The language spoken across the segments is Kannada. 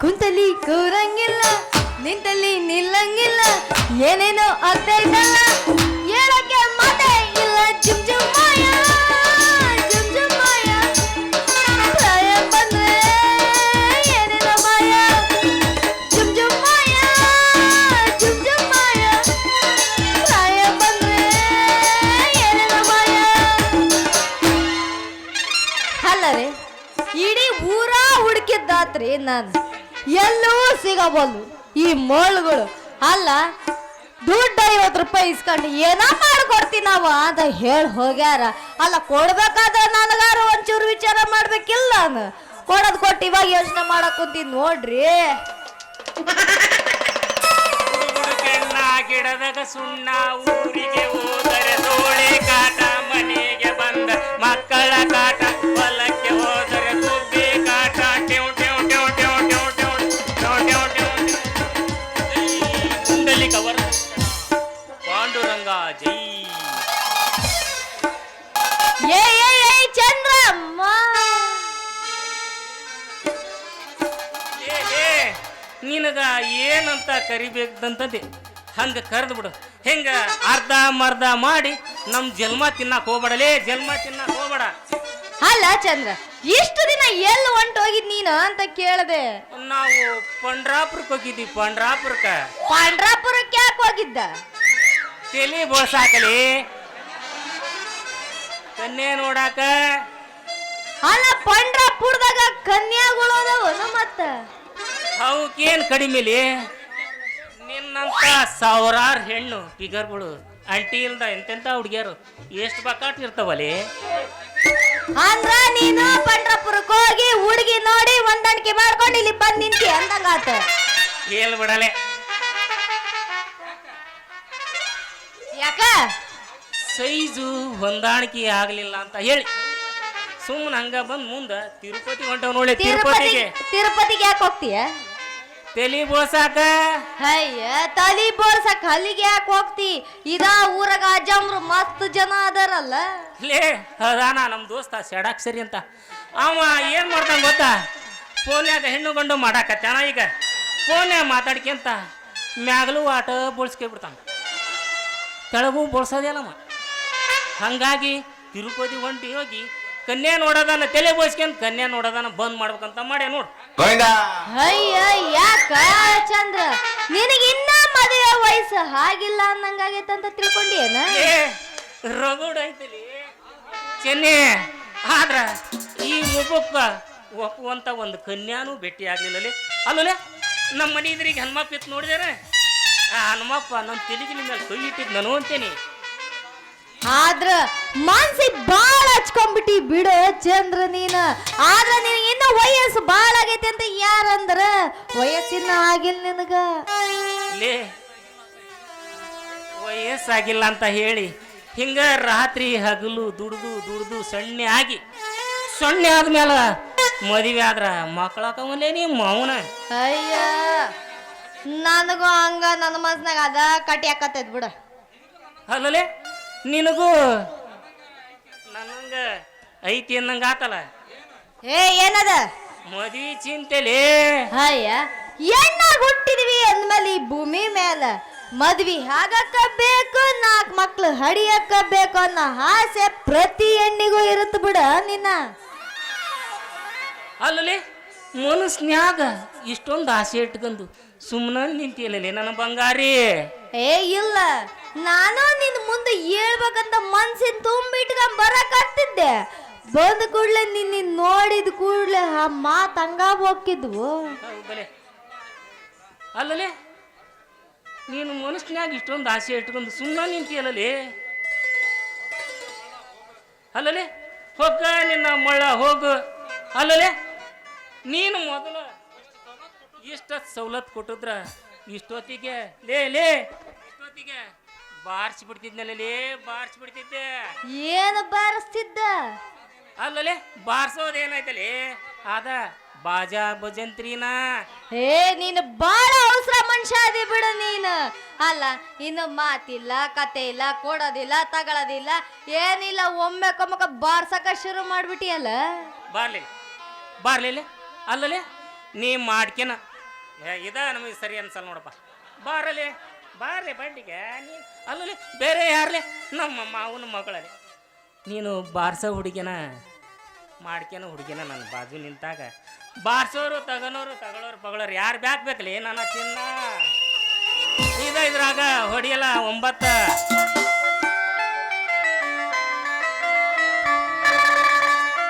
ಕುಂತಲಿ ಕೂರಂಗಿಲ್ಲ ನಿಂತಲ್ಲಿ ನಿಲ್ಲಂಗಿಲ್ಲ ಏನೇನೋ ಅತ್ತೈತಲ್ಲ ಹೇಳಕ್ಕೆ ಮಾತೇ ಇಲ್ಲ ಜುಮ್ ಜುಮ್ ಮಾಯ ನಾನು. ಎಲ್ಲೂ ಸಿಗಬಲ್ಲು ಈ ಮೋಳ್ಗಳು ಅಲ್ಲ, ದುಡ್ಡು ಐವತ್ತು ರೂಪಾಯಿ ಇಸ್ಕೊಂಡು ಏನ ಮಾಡ್ಕೊಡ್ತೀನಿ ನಾವು ಅಂತ ಹೇಳಿ ಹೋಗ್ಯಾರ. ಅಲ್ಲ, ಕೊಡ್ಬೇಕಾದ್ರೆ ನನಗಾರು ಒಂಚೂರು ವಿಚಾರ ಮಾಡ್ಬೇಕಿಲ್ಲ ನಾನು. ಕೊಡೋದು ಕೊಟ್ಟು ಇವಾಗ ಯೋಚನೆ ಮಾಡಕ್ ಕುಂತೀನಿ ನೋಡ್ರಿ. ಗಿಡದಾಗ ಸುಣ್ಣ, ಊರಿಗೆ ಹೋದರೆ ಕರಿಬೇಕಂತಂದೆ. ಹಂಗ ಕರೆದು ಬಿಡು. ಹೆಂಗ ಅರ್ಧ ಮರ್ಧ ಮಾಡಿ ನಮ್ಮ ಜನ್ಮ ತಿನ್ನಕ್ ಹೋಗ್ಬೇಡಲೇ ಜನ್ಮ ತಿನ್ನಕ್ ಹೋಗ್ಬೇಡ. ಅಲ್ಲ ಚಂದ್ರ ಇಷ್ಟು ದಿನ ಎಲ್ಲಿ ಹೊಂಟು ಹೋಗಿದ್ ನೀನು ಅಂತ ಕೇಳಿದೆ. ನಾವು ಪಂಡ್ರಾಪುರಕ್ಕೆ ಹೋಗಿದ್ವಿ ಪಂಡ್ರಾಪುರಕ್ಕೆ. ಪಾಂಡ್ರಾಪುರಕ್ಕೆ ಯಾಕೆ ಹೋಗಿದ್ದ? ತಲಿ ಬೋಳ್ಸಾಕಲಿ. ಕನ್ಯೆ ನೋಡಾಕ. ಅಲ್ಲ ಪಂಡ್ರಾಪುರದಾಗ ಕನ್ಯಾಗಳು ಅದಾವ ಮತ್ತ? ಅವಕ್ಕೇನು ಕಡಿಮೆಲಿ ನಿನ್ನಂತ ಸಾವಿರಾರು ಹೆಣ್ಣು ಫಿಗರ್ಗಳು ಅಂಟಿ ಇಲ್ದ ಎಂತೆಂತ ಹುಡುಗಿಯರು ಎಷ್ಟು ಬಕಾಟ್ ಇರ್ತಾವಲ್ಲಿ ಅಂದ್ರ ನೀನು ಪಂಡ್ರಪುರಕ್ಕೆ ಹೋಗಿ ಹುಡುಗಿ ನೋಡಿ ಹೊಂದಾಣಿಕೆ ಮಾಡ್ಕೊಂಡು ಇಲ್ಲಿ ಬಂದ್ ನಿಂತಿ ಅಂದಂಗಾತ. ಹೇಳ್ಬಿಡಲೆ ಯಾಕ? ಸೈಜು ಹೊಂದಾಣಿಕೆ ಆಗಲಿಲ್ಲ ಅಂತ ಹೇಳಿ. ಸುಮ್ಮನೆ ಹಂಗ ಬಂದ್ ಮುಂದ ತಿರುಪತಿ ಹೊಂಟವ್ ನೋಡಿ ತಿರುಪತಿ ತಿರುಪತಿಗೆ. ತಿರುಪತಿಗೆ ಯಾಕೆ ಹೋಗ್ತೀಯ? ತಲಿ ಬೋಸಾಕ ಅಯ್ಯ ತಲಿ ಬೋಳ್ಸಕ್ ಅಲ್ಲಿಗೆ ಯಾಕೆ ಹೋಗ್ತಿ? ಇದಾ ಊರಾಗ ಅಜ್ಜಮ್ರು ಮಸ್ತ್ ಜನ ಅದಾರಲ್ಲ. ಲೇ ಅದಾನ ನಮ್ಮ ದೋಸ್ತ ಸೆಡಾಕ್ಷರಿ ಅಂತ. ಅವ ಏನ್ ಮಾಡ್ತಾನ ಗೊತ್ತಾ? ಫೋನ್ಯಾಗ ಹೆಣ್ಣು ಗಂಡು ಮಾಡಾಕತ್ತಾನ ಈಗ. ಫೋನ್ಯಾಗ ಮಾತಾಡ್ಕೊಂತ ಮ್ಯಾಗಲೂ ಆಟ ಬೋಳ್ಸ್ಕೊಬಿಡ್ತಾನ ಕೆಳಗೂ ಬೋಳ್ಸೋದೇನಮ್ಮ ಹಂಗಾಗಿ ತಿರುಪತಿ ಹೊಂಟಿ ಹೋಗಿ ಕನ್ಯಾ ನೋಡೋದನ್ನ ತಲೆ ಬೋಸ್ಕೊಂಡ್ ಕನ್ಯಾ ನೋಡೋದನ್ನ ಬಂದ್ ಮಾಡ್ಬೇಕಂತ ಮಾಡ್ಯ ನೋಡು. ಅಯ್ಯ ಯಾಕ ಚಂದ್ರ? ನಿನಗೆ ಇನ್ನ ಮದುವೆ ವಯಸ್ಸು ಹಾಗಿಲ್ಲ ಅನ್ನಂಗಾಗೈತೆ ಅಂತ ತಿಳ್ಕೊಂಡಿಯೇನ? ಏ ರಗಡ್ ಐತಲಿ. ಚೆನ್ನಿ ಆದ್ರ ಈ ಮುಗಪ್ಪ ಒಪ್ಪುವಂತ ಒಂದು ಕನ್ಯಾನು ಭೇಟಿ ಆಗ್ಲಿಲ್ಲಲ್ಲಿ ಅಲ್ಲಲೆ ನಮ್ಮ ಮನೆ ಇದ್ರಿಗೆ ಹನುಮಪ್ಪ ಇತ್ತು ನೋಡಿದಾರೆ ಆ ಹನುಮಪ್ಪ ನಮ್ಮ ತಿಳಿಗಿನ ಮೇಲೆ ಕೈ ಇಟ್ಟಿದ್ ನಾನು ಅಂತೇನಿ. ಆದ್ರ ಮಾನ್ಸಿ ಬಾಳ ಹಚ್ಕೊಂಡ್ಬಿಟ್ಟಿ ಬಿಡು ಚಂದ್ರ ನೀನ. ಆದ್ರ ನಿನ್ ಇನ್ನ ವಯಸ್ಸು ಬಾಳ ಆಗೈತಿ ಅಂತ ಯಾರಂದ್ರ? ವಯಸ್ಸಿನ ಆಗಿಲ್ಲ ನಿನಗ. ಲೇ ವಯಸ್ಸಾಗಿಲ್ಲ ಅಂತ ಹೇಳಿ ಹಿಂಗ ರಾತ್ರಿ ಹಗಲು ದುಡ್ದು ದುಡ್ದು ಸೊಣ್ಣೆ ಆಗಿ ಸೊಣ್ಣೆ ಆದ್ಮೇಲೆ ಮದುವೆ ಆದ್ರ ಮಕ್ಕಳಾಕವಲ್ಲೇ ನೀ ಮೌನ ಅಯ್ಯ ನನಗೂ ಹಂಗ ನನ್ನ ಮನ್ಸ್ನಾಗ ಅದ ಕಟ್ಟಿ ಹಾಕತ್ತೈತ್ ಬಿಡ. ಅಲ್ಲಲೆ ನಿನಗೂ? ನನಂಗ ಐತಿ ಅನ್ನಂಗ ಆತಲ್ಲ. ಏ ಏನದ? ಮದ್ವಿ ಚಿಂತೆಲೇ. ಅಯ್ಯ ಎಣ್ಣ ಹುಟ್ಟಿದ್ವಿ ಅಂದ್ಮೇಲೆ ಈ ಭೂಮಿ ಮೇಲ ಮದ್ವಿ ಹಾಗಕ್ಕ ಬೇಕು ನಾಲ್ಕು ಮಕ್ಳು ಹಡಿಯಕ್ಕ ಬೇಕು ಅನ್ನೋ ಆಸೆ ಪ್ರತಿ ಹೆಣ್ಣಿಗೂ ಇರುತ್ತ ಬಿಡ ನಿನ್ನ. ಅಲ್ಲಲಿ ಮನಸ್ನ್ಯಾಗ ಇಷ್ಟೊಂದು ಆಸೆ ಇಟ್ಕೊಂಡು ಸುಮ್ಮನೆ ನಿಂತಿಯಲ್ಲೇ ನನ್ನ ಬಂಗಾರಿ. ಏ ಇಲ್ಲ. ನಾನು ನಿನ್ ಮುಂದೆ ಹೇಳ್ಬೇಕಂತ ಮನ್ಸಿನ ತುಂಬಿಟ್ಕೊಂಡ್ ಬರಕತ್ತಿದ್ದೆ ಬಂದ ಕೂಡ್ಲೆ ನಿನ್ನ ನೋಡಿದ ಕೂಡ್ಲೆ ಆ ಮಾತ್ ಹಂಗ ಹೋಗಿದ್ವು ಅಲ್ಲಲೇ ಅಲ್ಲಲೆ, ನೀನು ಮನಸ್ಸಿನಾಗ ಇಷ್ಟೊಂದು ಆಸೆ ಇಟ್ಕೊಂಡು ಸುಮ್ಮನೆ ನಿಂತಿಯಲ್ಲಲೇ? ಅಲ್ಲಲೆ, ಹೋಗ ನಿನ್ನ ಮಳ ಹೋಗು. ಅಲ್ಲಲೆ, ನೀನು ಮೊದಲು ಇಷ್ಟ ಸವಲತ್ತು ಕೊಟ್ಟಿದ್ರ ಇಷ್ಟೊತ್ತಿಗೆ, ಲೇ ಲೇ, ಇಷ್ಟೊತ್ತಿಗೆ. ಬಾರ್ಸಿ ಬಿಡ್ತಿದ್ನಲ್ಲಿ ಬಾರ್ಸಿ ಬಿಡ್ತಿದ್ದೆ ಏನು ಬಾರಿಸ್ತಿದ್ದ? ಅಲ್ಲಲೆ ಏನಾಯ್ತಲ್ಲಿ ಅದ ಬಾಜಾ ಭಜಂತ್ರಿನಾ. ಏ ನೀನು ಬಾಳ ಅವಸರ ಮನುಷ್ಯ ಅದಿ ಬಿಡು ನೀನು. ಅಲ್ಲ ಇನ್ನು ಮಾತಿಲ್ಲ ಕತೆ ಇಲ್ಲ ಕೊಡೋದಿಲ್ಲ ತಗೊಳೋದಿಲ್ಲ ಏನಿಲ್ಲ ಒಮ್ಮೆ ಕೊಮ್ಮಕ ಬಾರ್ಸಕ ಶುರು ಮಾಡ್ಬಿಟ್ಟಿಯಲ್ಲ? ಬಾರ್ಲಿ ಬಾರ್ಲಿಲ್ಲ ಅಲ್ಲಲೆ ನೀ ಮಾಡ್ಕೆನ. ಇದ ನಮಗೆ ಸರಿ ಅನ್ಸಲ್ಲ ನೋಡಪ್ಪ. ಬಾರಲಿ. ಬಾರಲಿ ಬಂಡಿಗೆ, ನೀನು ಅಲ್ಲಲ್ಲಿ ಬೇರೆ ಯಾರಲೆ? ನಮ್ಮ ಮಾವನ ಮಗಳಲ್ಲಿ. ನೀನು ಬಾರ್ಸೋ ಹುಡುಗಿನ, ಮಾಡ್ಕೇನ ಹುಡುಗಿನ ನನ್ನ ಬಾಜು ನಿಂತಾಗ. ಬಾರ್ಸೋರು, ತಗನೋರು, ತಗೊಳೋರು ಪಗಳೋರು ಯಾರು ಬ್ಯಾಕ್ ಬೇಕಲಿ? ನನ್ನ ಚಿನ್ನ. ಇದ ಇದ್ರಾಗ ಹೊಡಿಯಲ್ಲ ಒಂಬತ್ತ.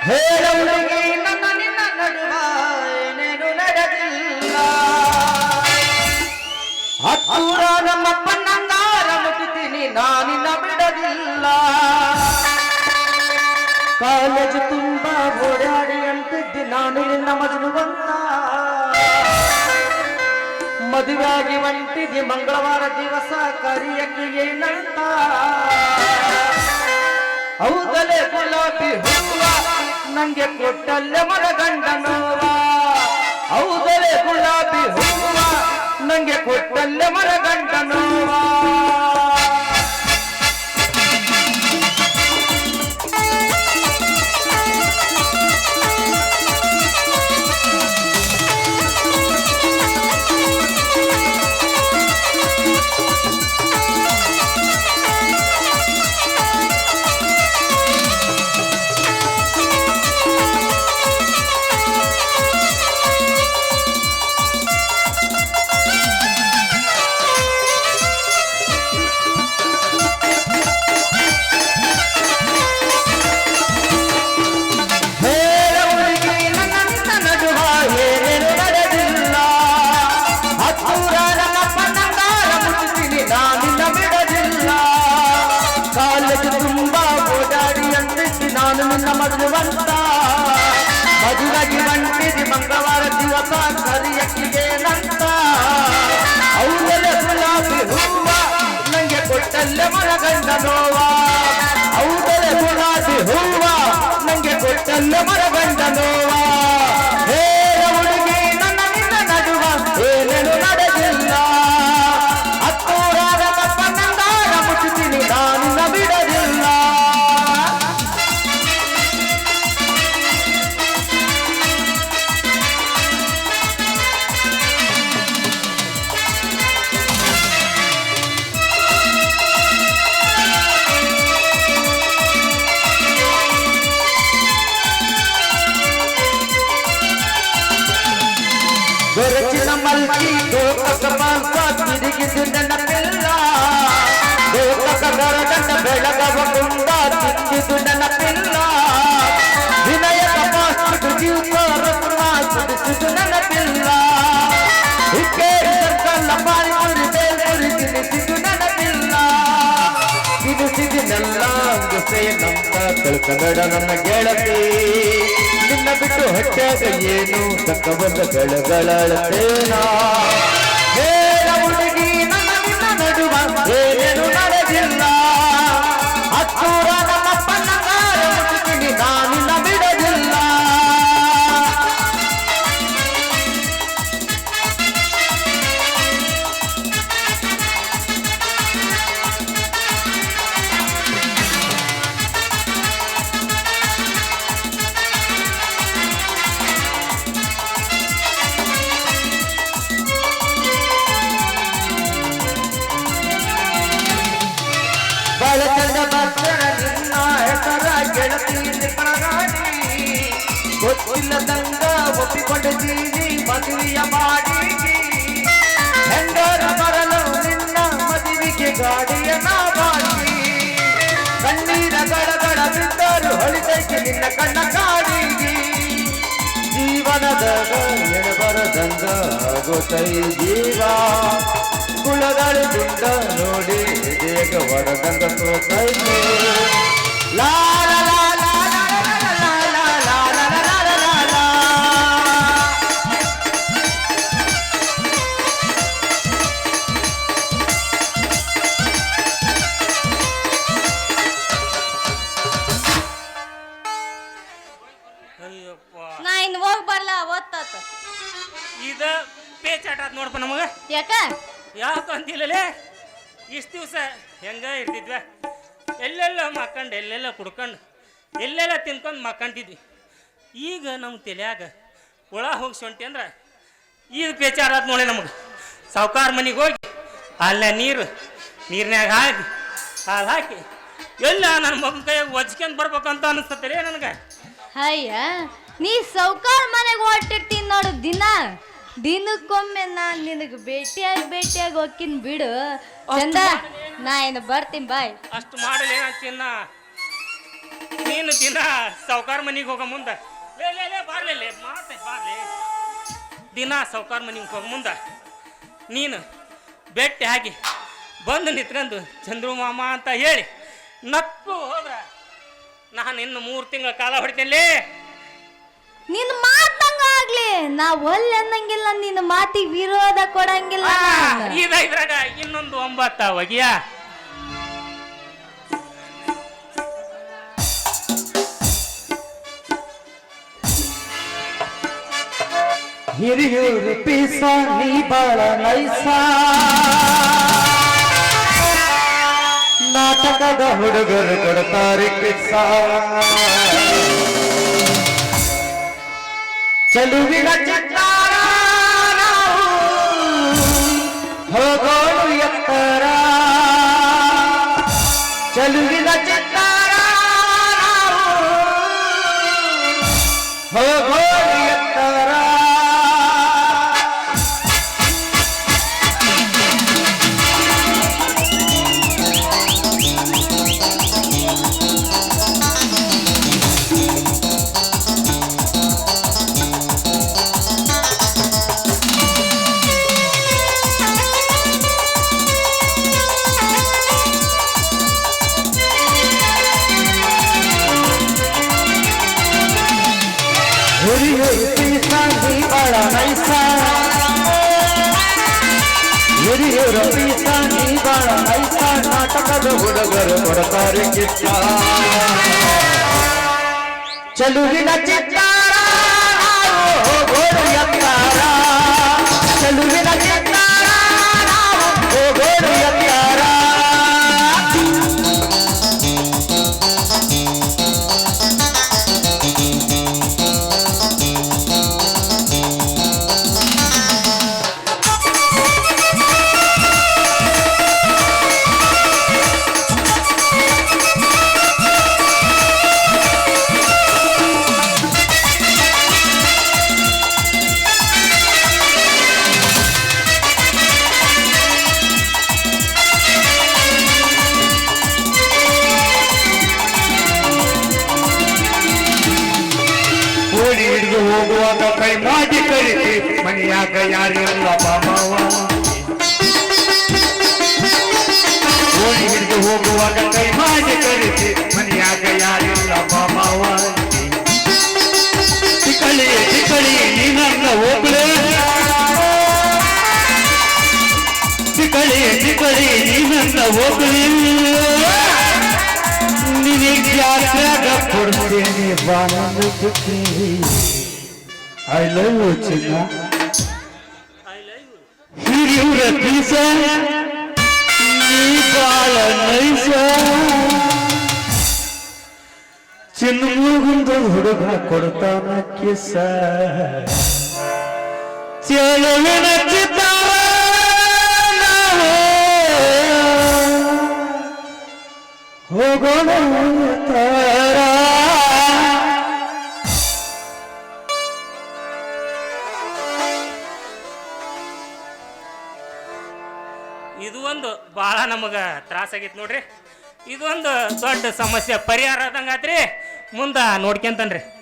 ಹೇಳ ಹತ್ತೂರ ನಮ್ಮಪ್ಪನಂಗಾರ ಮುಟ್ಟಿದ್ದೀನಿ ನಾನಿನ್ನ ಬಿಡಲಿಲ್ಲ ಕಾಲೇಜು ತುಂಬಾ ಓಡಾಡಿ ಅಂತಿದ್ದೆ ನಾನು ನಿನ್ನ ಮಜನುವಂತ ಮದುವೆಯಾಗಿ ಹೊಂಟಿದ್ದೆ, ಮಂಗಳವಾರ ದಿವಸ ಕರಿಯಕ್ಕೆ ಏನಂತ. ಹೌದಲೇ ಗುಲಾಬಿ ಹೂವ ನಂಗೆ ಕೊಟ್ಟಲ್ಲೇ ಮರಗಂಡ ನೋವ. ಹೌದಲೆ ಗುಲಾಬಿ ಹೂವ ನಂಗೆ ಕೊಟ್ಟಲ್ಲ ಮರಗಂಡ ನೋವ. ಮದುವಾಗಿ ಬಂದಿದ್ದಿ ಮಂಗಳವಾರ ದಿವಸ ಕರಿಯಕ್ಕಿಗೆ ನಂತ. ಅವಳೆಲ್ಲ ಗುಲಾಬಿ ಹೂವ ನಂಗೆ ಕೊಟ್ಟಲ್ಲೆ ಮರಗಂಡ ನೋವ. ಅವಳೆಲ್ಲ ಗುಲಾಬಿ ಹೂವ ನಂಗೆ ಕೊಟ್ಟಲ್ಲೆ ಮರಗಂಡ ನೋವ. ಲೋಕಪಾಪ ತಿರುಗಿಸಿದ ನಪಿಲ್ಲ ಲೋಕ ಕರಡನ ಬೆಳಗವ ಕುಂಡ ತಿಕ್ಕಿದು ನೆನಪಿಲ್ಲ ವಿನಯ ತಪಾಸ್ತು ಜೀವರತ್ನ ಸುಡಿಸಿದು ನೆನಪಿಲ್ಲ ಹಿಕ್ಕೇ ಸರ್ಕಲ್ಲ ಪಾರಿ ಮುರಿ ಬೇಲೂರಿ ತಿನಿಸಿದು ನೆನಪಿಲ್ಲ ತಿನಿಸಿದಿನೆಲ್ಲ ಗುಸೆ ನಮ್ಮ ತಿಳ್ಕಬೇಡ ನನ್ನ ಗೆಳತಿ ನಿನ್ನ ಬಿಟ್ಟು ಹೊಟ್ಟೆಗ ಏನು? ತಕ್ಕಬಂದ ಬೆಳಗಳೇನಾ ಮದುವೆಯ ಬಾಡಿಗೆ. ಹೆಂಡರು ಬರಲು ನಿನ್ನ ಮದುವೆಗೆ ಗಾಡಿಯ ಬಾಡಿ ಕಣ್ಣೀರ ಗಡಗಡ ಬಿದ್ದರು ಹೊಳಿದಕ್ಕೆ ನಿನ್ನ ಕಣ್ಣ ಕಾಡಿಗೆ. ಜೀವನದಾಗ ಎಡಬರದಂಗ ಗೊತೈ ಜೀವ. ಕುಳಗಳಿಂದ ನೋಡಿ, ದೇಗ ವರದಂಗ ಸೋತೈ ಲಾ ಯಾಕ? ಯಾಕೆ ಅಂತಿಲ್ಲಲೇ? ಇಷ್ಟು ದಿವಸ ಹೆಂಗ ಇರ್ತಿದ್ವ. ಎಲ್ಲೆಲ್ಲ ಮಕ್ಕಂಡು ಎಲ್ಲೆಲ್ಲ ಕುಡ್ಕೊಂಡು ಎಲ್ಲೆಲ್ಲ ತಿನ್ಕೊಂಡು ಮಕ್ಕಂತಿದ್ವಿ. ಈಗ ನಮ್ಮ ತಲೆಯಾಗ ಹುಳ ಹೋಗಿ ಸೊಂಟಿ ಅಂದ್ರೆ ಈಗ ಬೇಚಾರ ಆತ್ ನೋಡಿ ನಮಗೆ. ಸಾವುಕಾರ ಮನೆಗೆ ಹೋಗಿ ಅಲ್ಲೇ ನೀರು ನೀರಿನಾಗ ಹಾಕಿ ಹಾಲು ಹಾಕಿ ಎಲ್ಲ ನನ್ನ ಮಗನ ಕೈಯಾಗ ಒಜ್ಕೊಂಡ್ ಬರ್ಬೇಕಂತ ರೀ ನನಗೆ. ಅಯ್ಯ ನೀ ಸೌಕಾರ ಮನೆಗೆ ಹೊಟ್ಟಿರ್ತೀನಿ ದಿನಕ್ಕೊಮ್ಮೆ ನಾನ್ ನಿನಗೆ ಭೇಟಿಯಾಗಿ ಭೇಟಿಯಾಗಿ ಹೋಗ್ತೀನಿ ಬಿಡು. ಚಂದ ನಾ ಏನು ಬರ್ತೀನಿ ಬಾಯ್. ಅಷ್ಟು ಮಾಡಲಿ ಚಿನ್ನ ನೀನು ದಿನ ಸೌಕಾರ ಮನೆಗೆ ಹೋಗೋ ಮುಂದೆ. ಲೇ ಲೇ ಲೇ ಬಾರ್ಲೆ ಲೇ ಬಾರ್ಲೆ. ದಿನ ಸೌಕಾರ ಮನೆಗೆ ಹೋಗೋ ಮುಂದೆ. ನೀನು ಬೆಟ್ಟಿ ಹಾಕಿ ಬಂದು ನಿತ್ಕೊಂಡು ಚಂದ್ರು ಮಾಮ ಅಂತ ಹೇಳಿ ನಕ್ಕು ಹೋದ್ರ. ನಾನು ಇನ್ನು ಮೂರು ತಿಂಗಳ ಕಾಲ ಹೊಡಿತೇನೆ ನಿನ್ನ ಮಾತಂಗ ಆಗ್ಲಿ ನಾ ಒಲ್ಲೆ ಅನ್ನಂಗಿಲ್ಲ ನಿನ್ನ ಮಾತಿಗೆ ವಿರೋಧ ಕೊಡಂಗಿಲ್ಲ ನಾನು. ಇದ ಇದ್ರಾಗ ಇನ್ನೊಂದು ಒಂಬತ್ತ ಹೋಗಿಯ? ಹಿರಿಯೂರು ಪೀಸ ನೀ ಬಾಳ ನೈಸ. ನಾಟಕದ ಹುಡುಗರು ಕೊಡ್ತಾರೆ ಕಿಸ್ಸ ಚೆಲುವಿನ ಚಿತ್ತಾರ ನಾವು ಹಿರಿಯೂರು ಪೀಸ ನೀ ಬಾಳ ನೈಸ ನಾಟಕದ ಹುಡುಗರು ಕೊಡ್ತಾರೆ ಕಿತ್ತ ಚಲುವಿನ ಚಿತ್ತಾರ ನಾವು ಹೋಗೋರು ಎತ್ತಾರ ಚಲುವಿನ ಚಿತ್ತಾರ ಓಡಿ ಹಿಡಿದು ಹೋಗುವಾಗ ಕೈ ಮಾಡಿ ಕಳಿಸಿ ಮನೆಯಾಗ ಯಾರಿಲ್ಲ ಮಾವ ಓಡಿ ಹಿಡಿದು ಹೋಗುವಾಗ ಕೈ ಮಾಡಿ ಕಳಿಸಿ ಮನೆಯಾಗ ಯಾರಿಲ್ಲ ಮಾವ ಚಿಕ್ಕಳಿ ಚಿಕ್ಕಳಿ ನೀ ನನ್ನ ಹೋಗ್ಲೇ ಚಿಕ್ಕಳಿ ಚಿಕ್ಕಳಿ ನೀ ನನ್ನ ಹೋಗ್ಲಿ ಕೊಡ್ತೇನೆ ಬಾನಂದ ಸುಖಿ ಐ ಲವ್ ಯು ಚಿನ್ನ ಹಿರಿಯೂರ ಪೀಸ ನೀ ಬಾಳ ನೈಸ ಚಿನ್ನ ಮುಗುಂದು ಹುಡುಗ ಕೊಡ್ತಾನ ಕಿಸ ಚೆಲುವಿನ ಚಿತ್ತಾರ ನಮಗೆ ತ್ರಾಸಾಗೈತೆ ನೋಡ್ರಿ. ಇದೊಂದು ದೊಡ್ಡ ಸಮಸ್ಯೆ. ಪರಿಹಾರ ಆದಂಗಾತ್ರಿ ಮುಂದೆ ನೋಡ್ಕೊಂತನ್ರಿ.